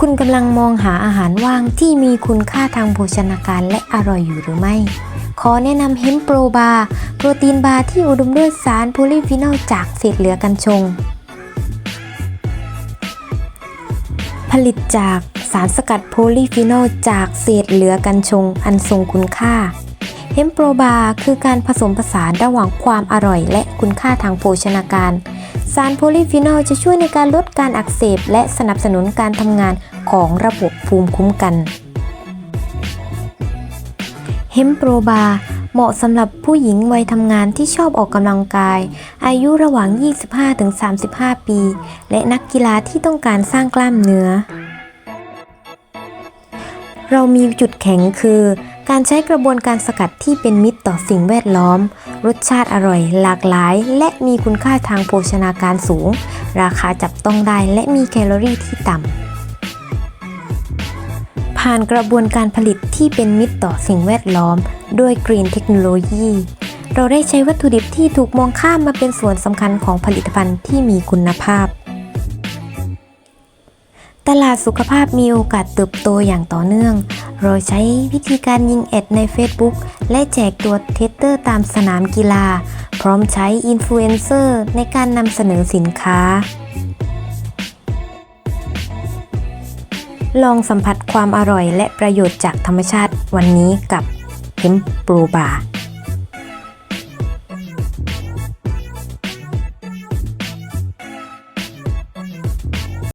คุณกำลังมองหาอาหารว่างที่มีคุณค่าทางโภชนาการและอร่อยอยู่หรือไม่ ขอแนะนำเฮมโปรบาร์โปรตีนบาร์ที่อุดมด้วยสารโพลีฟีนอลจากเศษเหลือกัญชง ผลิตจาก สารสกัดโพลีฟีนอลจากเศษเหลือกัญชงอันทรงคุณค่าเฮมโปรบาร์คือการผสมผสานระหว่างความอร่อยและคุณค่าทางโภชนาการ สารโพลีฟีนอลจะช่วยในการลดการอักเสบ และสนับสนุนการทำงานของระบบภูมิคุ้มกันเฮมโปรบาร์เหมาะสำหรับผู้หญิงวัยทำงานที่ชอบออกกำลังกาย อายุระหว่าง 25-35 ปี และนักกีฬาที่ต้องการสร้างกล้ามเนื้อ เรามีจุดแข็งคือ การใช้กระบวนการสกัดที่เป็นมิตรต่อสิ่งแวดล้อม รสชาติอร่อย หลากหลาย และมีคุณค่าทางโภชนาการสูง ราคาจับต้องได้และมีแคลอรี่ที่ต่ำ ผ่านกระบวนการผลิตที่เป็นมิตรต่อสิ่งแวดล้อม ด้วยกรีนเทคโนโลยีเราได้ใช้วัตถุดิบที่ถูกมองข้ามมาเป็นส่วนสำคัญของผลิตภัณฑ์ที่มีคุณภาพ ตลาดสุขภาพมีโอกาสเติบโตอย่างต่อเนื่อง เราใช้วิธีการยิงแอดใน Facebook และแจกตัวเทสเตอร์ตามสนามกีฬา พร้อมใช้อินฟลูเอนเซอร์ในการนำเสนอสินค้า ลองสัมผัสความอร่อยและประโยชน์จากธรรมชาติวันนี้กับเ e มโปรบาร์